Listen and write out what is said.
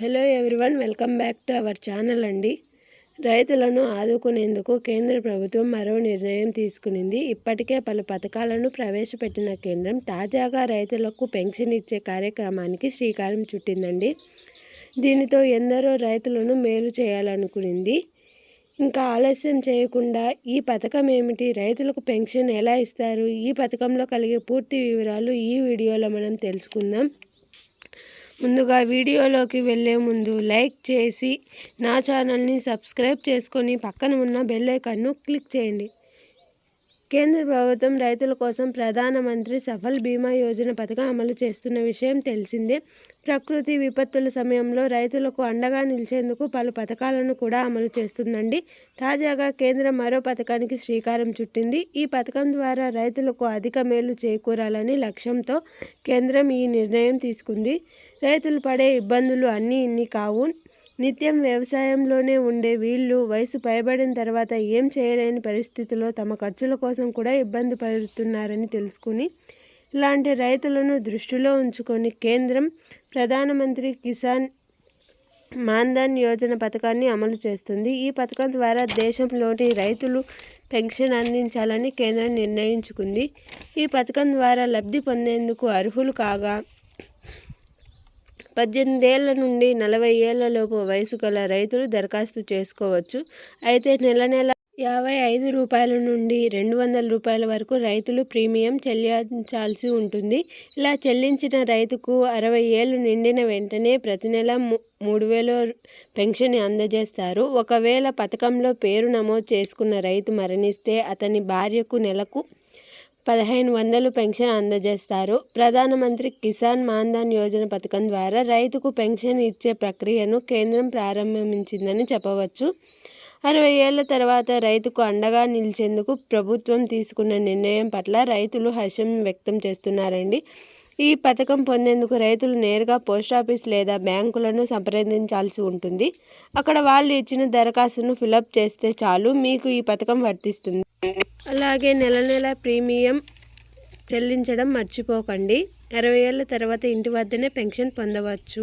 Hello everyone welcome back to our channel అండి. రైతులను ఆదుకునేందుకు కేంద్ర ప్రభుత్వం మరో నిర్ణయం తీసుకునింది. ఇప్పటికే పలు పథకాలను ప్రవేశపెట్టిన కేంద్రం తాజాగా రైతులకు పెన్షన్ ఇచ్చే కార్యక్రమానికి శ్రీకారం చుట్టిందండి. దీనితో ఎందరో రైతులను మేలు చేయాలనుకునింది. ఇంకా ఆలస్యం చేయకుండా ఈ పథకం ఏమిటి? రైతులకు పెన్షన్ ఎలా ఇస్తారు? ఈ పథకంలో కలిగే పూర్తి వివరాలు ఈ వీడియోలో మనం తెలుసుకుందాం. ముందుగా వీడియోలోకి వెళ్ళే ముందు లైక్ చేసి నా ఛానల్ని సబ్స్క్రైబ్ చేసుకొని పక్కన ఉన్న బెల్ ఐకాన్ను క్లిక్ చేయండి. కేంద్ర ప్రభుత్వం రైతుల కోసం ప్రధానమంత్రి సఫల్ బీమా యోజన పథకం అమలు చేస్తున్న విషయం తెలిసిందే. ప్రకృతి విపత్తుల సమయంలో రైతులకు అండగా నిలిచేందుకు పలు పథకాలను కూడా అమలు చేస్తుందండి. తాజాగా కేంద్రం మరో పథకానికి శ్రీకారం చుట్టింది. ఈ పథకం ద్వారా రైతులకు అధిక మేలు చేకూరాలని లక్ష్యంతో కేంద్రం ఈ నిర్ణయం తీసుకుంది. రైతులు పడే ఇబ్బందులు అన్నీ ఇన్ని కావు. నిత్యం వ్యవసాయంలోనే ఉండే వీళ్ళు వయసు పైబడిన తర్వాత ఏం చేయలేని పరిస్థితిలో తమ ఖర్చుల కోసం కూడా ఇబ్బంది పడుతున్నారని తెలుసుకుని ఇలాంటి రైతులను దృష్టిలో ఉంచుకొని కేంద్రం ప్రధానమంత్రి కిసాన్ మాన్ధన్ యోజన పథకాన్ని అమలు చేస్తుంది. ఈ పథకం ద్వారా దేశంలోని రైతులు పెన్షన్ అందించాలని కేంద్రం నిర్ణయించుకుంది. ఈ పథకం ద్వారా లబ్ధి పొందేందుకు అర్హులు కాగా పద్దెనిమిదేళ్ళ నుండి నలభై ఏళ్ళలోపు వయసు గల రైతులు దరఖాస్తు చేసుకోవచ్చు. అయితే నెల నెల యాభై ఐదు రూపాయల నుండి రెండు వందల రూపాయల వరకు రైతులు ప్రీమియం చెల్లించాల్సి ఉంటుంది. ఇలా చెల్లించిన రైతుకు అరవై ఏళ్ళు నిండిన వెంటనే ప్రతి నెల మూడు వేలు పెన్షన్ అందజేస్తారు. ఒకవేళ పథకంలో పేరు నమోదు చేసుకున్న రైతు మరణిస్తే అతని భార్యకు నెలకు పదిహేను వందలు పెన్షన్ అందజేస్తారు. ప్రధానమంత్రి కిసాన్ మాన్ధన్ యోజన పథకం ద్వారా రైతుకు పెన్షన్ ఇచ్చే ప్రక్రియను కేంద్రం ప్రారంభించిందని చెప్పవచ్చు. అరవై ఏళ్ళ తర్వాత రైతుకు అండగా నిలిచేందుకు ప్రభుత్వం తీసుకున్న నిర్ణయం పట్ల రైతులు హర్షం వ్యక్తం చేస్తున్నారండి. ఈ పథకం పొందేందుకు రైతులు నేరుగా పోస్టాఫీస్ లేదా బ్యాంకులను సంప్రదించాల్సి ఉంటుంది. అక్కడ వాళ్ళు ఇచ్చిన దరఖాస్తును ఫిలప్ చేస్తే చాలు మీకు ఈ పథకం వర్తిస్తుంది. అలాగే నెల నెల ప్రీమియం చెల్లించడం మర్చిపోకండి. అరవై ఏళ్ళ తర్వాత ఇంటి వద్దనే పెన్షన్ పొందవచ్చు.